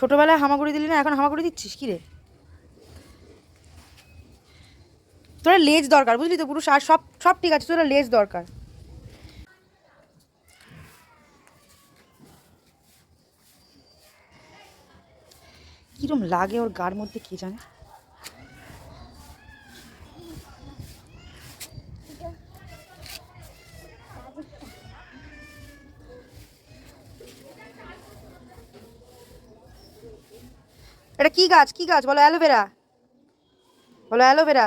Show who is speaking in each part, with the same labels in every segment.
Speaker 1: ছোটোবেলায় হামাগুড়ি দিলি না, এখন হামাগুড়ি দিচ্ছিস? কী রে? তোরা লেজ দরকার, বুঝলি তো পুরুষ, আর সব সব ঠিক আছে, তোরা লেজ দরকার। কিরম লাগে ওর গার মধ্যে, কে জানে? এটা কি গাছ? কি গাছ? বলো অ্যালোভেরা। বলো অ্যালোভেরা।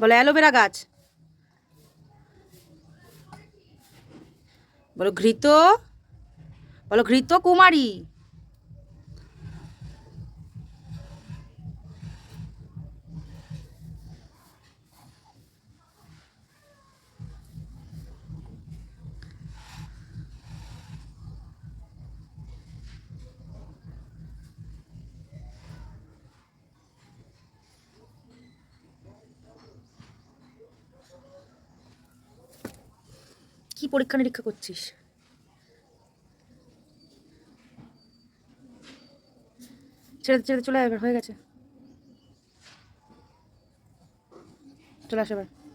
Speaker 1: বলো অ্যালোভেরা গাছ। বলো ঘৃত। বলো ঘৃত কুমারী কি পরীক্ষা নিরীক্ষা করছিস? ছেড়ে ছেড়ে চলে এবার হয়ে গেছে। চলে আসে এবার।